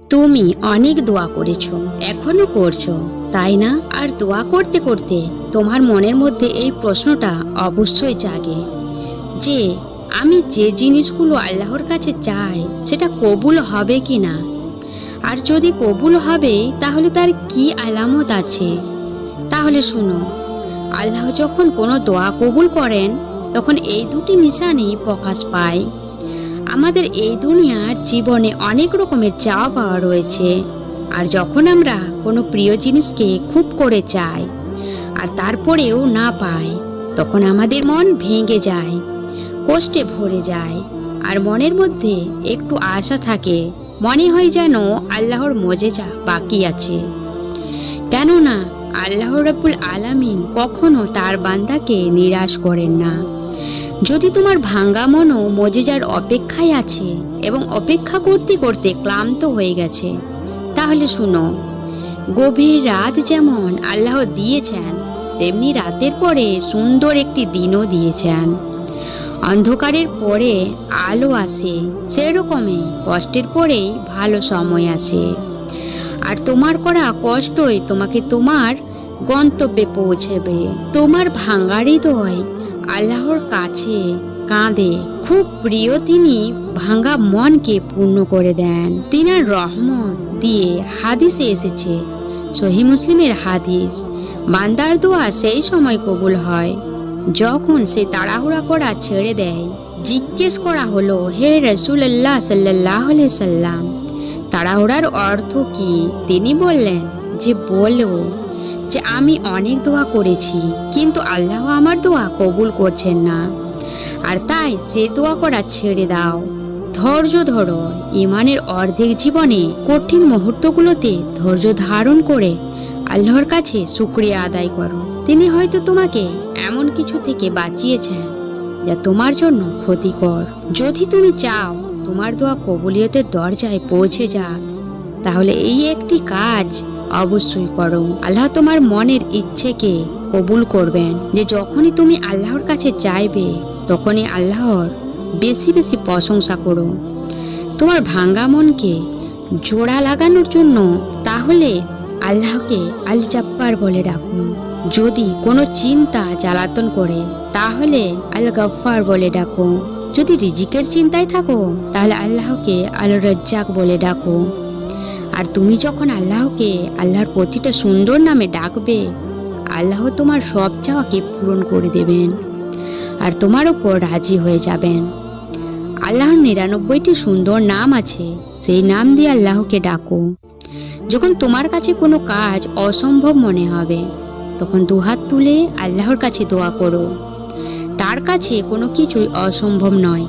তুমি অনেক দোয়া করেছ, এখনও করছ, তাই না? আর দোয়া করতে করতে তোমার মনের মধ্যে এই প্রশ্নটা অবশ্যই জাগে যে, আমি যে জিনিসগুলো আল্লাহর কাছে চাই, সেটা কবুল হবে কি না আর যদি কবুল হবে, তাহলে তার কি আলামত আছে? তাহলে শুনো, আল্লাহ যখন কোনো দোয়া কবুল করেন, তখন এই দুটি নিশানি প্রকাশ পায়। আমাদের এই দুনিয়ার জীবনে অনেক রকমের চাওয়া পাওয়া রয়েছে। আর যখন আমরা কোনো প্রিয় জিনিসকে খুব করে চাই আর তারপরেও না পাই, তখন আমাদের মন ভেঙে যায়, কষ্টে ভরে যায় আর মনের মধ্যে একটু আশা থাকে, মনে হয় যেন আল্লাহর মজেজা বাকি আছে। কেননা আল্লাহ রাব্বুল আলামিন কখনো তার বান্দাকে নিরাশ করেন না। যদি তোমার ভাঙ্গা মনও মজেজার অপেক্ষায় আছে এবং অপেক্ষা করতে করতে ক্লান্ত হয়ে গেছে, তাহলে শুনো, গভীর রাত যেমন আল্লাহ দিয়েছেন, তেমনি রাতের পরে সুন্দর একটি দিনও দিয়েছেন। অন্ধকারের পরে আলো আসে, সেরকমই কষ্টের পরেই ভালো সময় আসে। আর তোমার করা কষ্টই তোমাকে তোমার গন্তব্যে পৌঁছবে। তোমার ভাঙ্গা হৃদয় আল্লাহর কাছে কাঁদে। খুব প্রিয় তিনি ভাঙ্গা মনকে পূর্ণ করে দেন। তিনার রহমত দিয়ে হাদিসে এসেছে, সহি মুসলিমের হাদিস। বান্দার দোয়া সেই সময় কবুল হয়, যখন সে তাড়াহুড়া করা ছেড়ে দেয়। জিজ্ঞেস করা হলো, হে রসুল্লাহ সাল্লাহ সাল্লাম, তাড়াহুড়ার অর্থ কি? তিনি বললেন যে বলো যে আমি অনেক দোয়া করেছি, কিন্তু আল্লাহ আমার দোয়া কবুল করছেন না। আর তাই সে দোয়া করা ছেড়ে দাও। ধৈর্য ধরো, ইমানের অর্ধেক জীবনে কঠিন মুহূর্তগুলোতে ধৈর্য ধারণ করে আল্লাহর কাছে শুক্রিয়া আদায় করো। তিনি হয়তো তোমাকে এমন কিছু থেকে বাঁচিয়েছেন যা তোমার জন্য ক্ষতিকর। যদি তুমি চাও তোমার দোয়া কবুলিয়তের দরজায় পৌঁছে যাক, তাহলে এই একটি কাজ অবশ্যই করো। আল্লাহ তোমার মনের ইচ্ছেকে কবুল করবেন। যে যখনই তুমি আল্লাহর কাছে চাইবে, তখনই আল্লাহর বেশি বেশি প্রশংসা করো। তোমার ভাঙ্গা মনকে জোড়া লাগানোর জন্য তাহলে আল্লাহকে আল জাব্বার বলে ডাকুন যদি কোনো চিন্তা জ্বালাতন করে, তাহলে আল গফ্ফার বলে ডাকো। যদি রিজিকের চিন্তায় থাকো, তাহলে আল্লাহকে আল রাজ্জাক বলে ডাকো। আর তুমি যখন আল্লাহকে, আল্লাহর প্রতিটা সুন্দর নামে ডাকবে, আল্লাহ তোমার সব চাওয়াকে পূরণ করে দেবেন আর তোমার ওপর রাজি হয়ে যাবেন। আল্লাহর নিরানব্বইটি সুন্দর নাম আছে, সেই নাম দিয়ে আল্লাহকে ডাকো। যখন তোমার কাছে কোনো কাজ অসম্ভব মনে হবে, তখন দুহাত তুলে আল্লাহর কাছে দোয়া করো। তার কাছে কোনো কিছুই অসম্ভব নয়।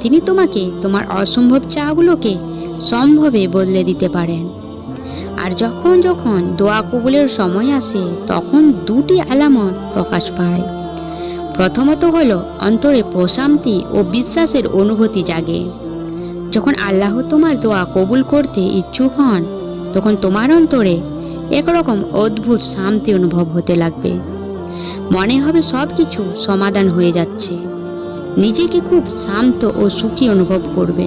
তিনি তোমাকে, তোমার অসম্ভব চাগুলোকে সম্ভবে বদলে দিতে পারেন। আর যখন যখন দোয়া কবুলের সময় আসে, তখন দুটি আলামত প্রকাশ পায়। প্রথমত হলো অন্তরে প্রশান্তি ও বিশ্বাসের অনুভূতি জাগে। যখন আল্লাহ তোমার দোয়া কবুল করতে ইচ্ছুক হন, তখন তোমার অন্তরে একরকম অদ্ভুত শান্তি অনুভব হতে লাগবে। মনে হবে সব কিছু সমাধান হয়ে যাচ্ছে। নিজেকে খুব শান্ত ও সুখী অনুভব করবে।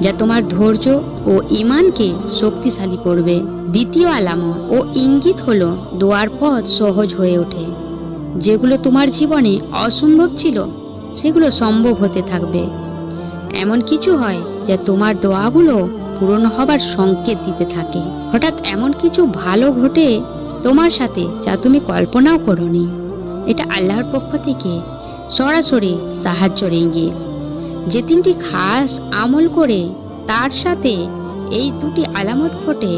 যা তোমার ধৈর্য ও ইমানকে শক্তিশালী করবে। দ্বিতীয় আলামত ও ইঙ্গিত হলো, দোয়ার পথ সহজ হয়ে ওঠে। যেগুলো তোমার জীবনে অসম্ভব ছিল, সেগুলো সম্ভব হতে থাকবে। এমন কিছু হয় যা তোমার দোয়াগুলো পূরণ হবার সংকেত দিতে থাকে। হঠাৎ এমন কিছু ভালো ঘটে তোমার সাথে যা তুমি কল্পনাও করনি। এটা আল্লাহর পক্ষ থেকে সরাসরি সাহায্যের ইঙ্গিত। যে তিনটি খাস আমল করে তার সাথে এই দুটি আলামত ঘটে,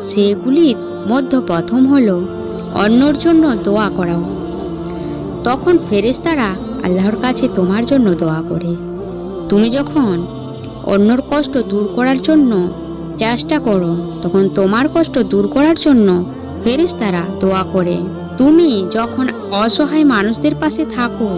সেগুলির মধ্যে প্রথম হল অন্যর জন্য দোয়া করাও তখন ফেরেশতারা আল্লাহর কাছে তোমার জন্য দোয়া করে। তুমি যখন অন্যর কষ্ট দূর করার জন্য চেষ্টা করো, তখন তোমার কষ্ট দূর করার জন্য ফেরেশতারা দোয়া করে। তুমি যখন অসহায় মানুষদের পাশে থাকো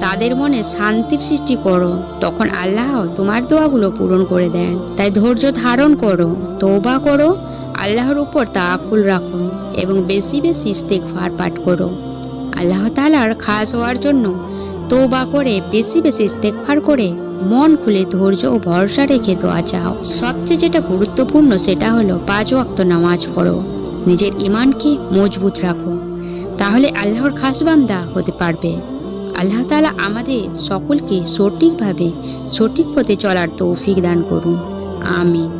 তাদের মনে শান্তির সৃষ্টি করো। তখন আল্লাহ তোমার দোয়াগুলো পূরণ করে দেন। তাই ধৈর্য ধারণ করো তৌবা করো, আল্লাহর উপর তাকুল রাখো এবং বেশি বেশি ইস্তেকভার পাঠ করো। আল্লাহ তালার খাস হওয়ার জন্য তোবা করে, বেশি বেশি ইস্তেকভার করে মন খুলে ধৈর্য ও ভরসা রেখে দোয়া চাও। সবচেয়ে যেটা গুরুত্বপূর্ণ সেটা হলো পাঁচ ওয়াক্ত নামাজ পড়ো। নিজের ইমানকে মজবুত রাখো। তাহলে আল্লাহর খাস বান্দা হতে পারবে। আল্লাহ তালা আমাদের সকলকে সঠিকভাবে সঠিক পথে চলার তৌফিক দান করুন। আমিন।